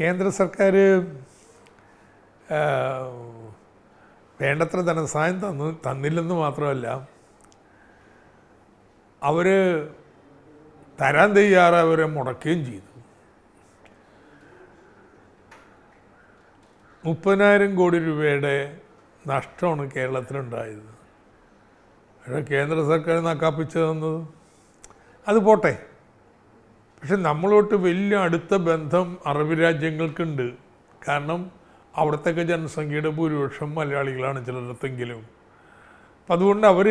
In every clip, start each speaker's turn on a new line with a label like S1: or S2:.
S1: കേന്ദ്ര സർക്കാർ വേണ്ടത്ര ധനസഹായം തന്നു തന്നില്ലെന്ന് മാത്രമല്ല അവർ തരാൻ തയ്യാറവരെ മുടക്കുകയും ചെയ്തു. മുപ്പതിനായിരം കോടി രൂപയുടെ നഷ്ടമാണ് കേരളത്തിലുണ്ടായത്. പക്ഷേ കേന്ദ്ര സർക്കാർ നക്കാപ്പിച്ചു തന്നത്? അത് പോട്ടെ. പക്ഷെ നമ്മളോട്ട് വലിയ അടുത്ത ബന്ധം അറബ് രാജ്യങ്ങൾക്കുണ്ട്. കാരണം അവിടത്തൊക്കെ ജനസംഖ്യയുടെ ഭൂരിപക്ഷം മലയാളികളാണ് ചിലയിടത്തെങ്കിലും. അപ്പം അതുകൊണ്ട് അവർ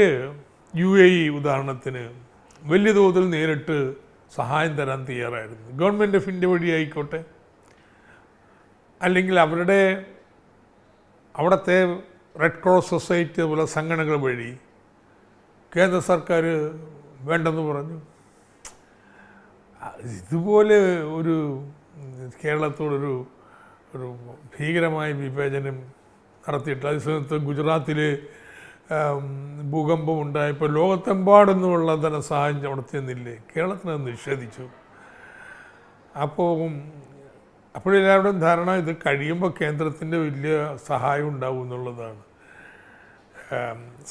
S1: യു എ ഇ ഉദാഹരണത്തിന് വലിയ തോതിൽ നേരിട്ട് സഹായം തരാൻ തയ്യാറായിരുന്നു. ഗവൺമെന്റ് ഓഫ് ഇന്ത്യ വഴി ആയിക്കോട്ടെ. അല്ലെങ്കിൽ അവരുടെ അവിടുത്തെ റെഡ് ക്രോസ് സൊസൈറ്റി പോലെ സംഘടനകൾ വഴി കേന്ദ്ര സർക്കാർ വേണ്ടെന്ന് പറഞ്ഞു. ഇതുപോലെ ഒരു കേരളത്തോടൊരു ഒരു ഭീകരമായ വിവേചനം നടത്തിയിട്ട് അതേ സമയത്ത് ഗുജറാത്തിൽ ഭൂകമ്പം ഉണ്ടായപ്പോൾ ലോകത്തെമ്പാടുന്നുമുള്ള ധനസഹായം അവിടെ ചെന്നില്ലേ അത് നിഷേധിച്ചു. അപ്പോൾ അപ്പോഴെല്ലാവരുടെയും ധാരണ ഇത് കഴിയുമ്പോൾ കേന്ദ്രത്തിന്റെ വലിയ സഹായം ഉണ്ടാവും എന്നുള്ളതാണ്.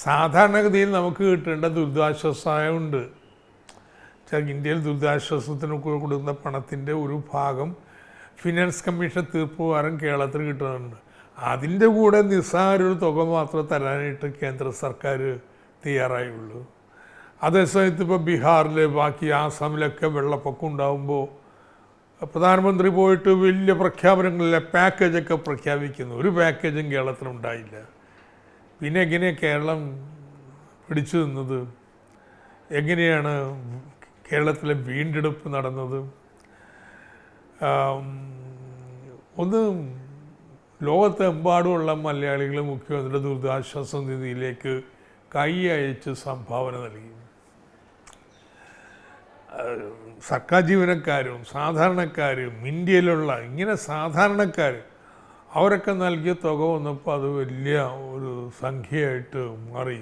S1: സാധാരണഗതിയിൽ നമുക്ക് കിട്ടേണ്ട ദുരിതാശ്വാസ സഹായമുണ്ട് വെച്ചാൽ ഇന്ത്യയിൽ ദുരിതാശ്വാസത്തിന് കൊടുക്കുന്ന പണത്തിന്റെ ഒരു ഭാഗം ഫിനാൻസ് കമ്മീഷൻ തീർപ്പ് പ്രകാരം കേരളത്തിന് കിട്ടുന്നുണ്ട്. അതിന്റെ കൂടെ നിസ്സാര ഒരു തുക മാത്രം തരാനായിട്ട് കേന്ദ്ര സർക്കാർ തയ്യാറായുള്ളൂ. അതേസമയത്ത് ഇപ്പോൾ ബീഹാറിൽ ബാക്കി ആസാമിലൊക്കെ വെള്ളപ്പൊക്കം ഉണ്ടാകുമ്പോൾ പ്രധാനമന്ത്രി പോയിട്ട് വലിയ പ്രഖ്യാപനങ്ങളിലെ പാക്കേജൊക്കെ പ്രഖ്യാപിക്കുന്നു. ഒരു പാക്കേജും കേരളത്തിനുണ്ടായില്ല പിന്നെ എങ്ങനെയാണ് കേരളം പിടിച്ചു നിന്നത്? എങ്ങനെയാണ് കേരളത്തിലെ വീണ്ടെടുപ്പ് നടന്നത്. ഒന്ന് ലോകത്തെമ്പാടുമുള്ള മലയാളികൾ മുഖ്യമന്ത്രിയുടെ ദുരിതാശ്വാസ നിധിയിലേക്ക് കൈ അയച്ച് സംഭാവന നൽകി. സർക്കാർ ജീവനക്കാരും സാധാരണക്കാരും ഇന്ത്യയിലുള്ള ഇങ്ങനെ സാധാരണക്കാർ അവരൊക്കെ നൽകിയ തുക വന്നപ്പോൾ അത് വലിയ ഒരു സംഖ്യയായിട്ട് മാറി.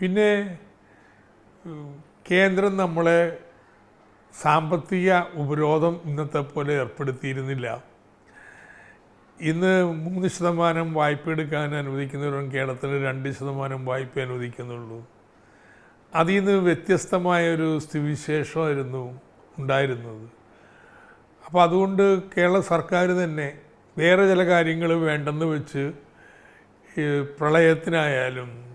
S1: പിന്നെ കേന്ദ്രം നമ്മളെ സാമ്പത്തിക ഉപരോധം ഇന്നത്തെ പോലെ ഏർപ്പെടുത്തിയിരുന്നില്ല. ഇന്ന് മൂന്ന് ശതമാനം വായ്പ എടുക്കാൻ അനുവദിക്കുന്നവരും കേരളത്തിൽ രണ്ട് ശതമാനം വായ്പ അനുവദിക്കുന്നുള്ളൂ. അതിൽ നിന്ന് വ്യത്യസ്തമായ ഒരു സ്ഥിതിവിശേഷമായിരുന്നു ഉണ്ടായിരുന്നത്. അപ്പോൾ അതുകൊണ്ട് കേരള സർക്കാർ തന്നെ വേറെ ചില കാര്യങ്ങൾ വേണ്ടെന്ന് വെച്ച് പ്രളയത്തിനായാലും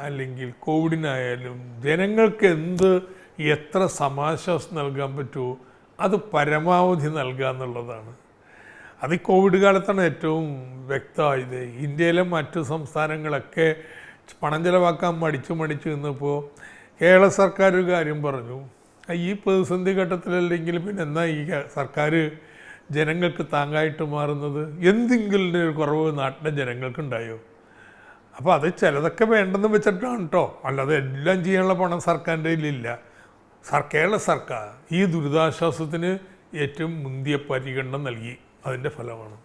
S1: അല്ലെങ്കിൽ കോവിഡിനായാലും ജനങ്ങൾക്ക് എന്ത് എത്ര സമാശ്വാസം നൽകാൻ പറ്റുമോ അത് പരമാവധി നൽകുക എന്നുള്ളതാണ്. അത് കോവിഡ് കാലത്താണ് ഏറ്റവും വ്യക്തമായത്. ഇന്ത്യയിലെ മറ്റു സംസ്ഥാനങ്ങളൊക്കെ പണം ചിലവാക്കാൻ മടിച്ചു മടിച്ചു നിന്നപ്പോൾ കേരള സർക്കാർ ഒരു കാര്യം പറഞ്ഞു. ഈ പ്രതിസന്ധി ഘട്ടത്തിലല്ലെങ്കിൽ പിന്നെ എന്നാ ഈ സർക്കാർ ജനങ്ങൾക്ക് താങ്ങായിട്ട് മാറുന്നത്? എന്തെങ്കിലും ഒരു കുറവ് നാട്ടിലെ ജനങ്ങൾക്കുണ്ടായോ? അപ്പോൾ അത് ചിലതൊക്കെ വേണ്ടെന്ന് വെച്ചിട്ടാണ് കേട്ടോ അല്ലാതെ എല്ലാം ചെയ്യാനുള്ള പണം സർക്കാരിന്റെ കയ്യിലില്ല. സർക്കാരുള്ള കേരള സർക്കാർ ഈ ദുരിതാശ്വാസത്തിന് ഏറ്റവും മുന്തിയ പരിഗണന നൽകി. അതിന്റെ ഫലമാണ്.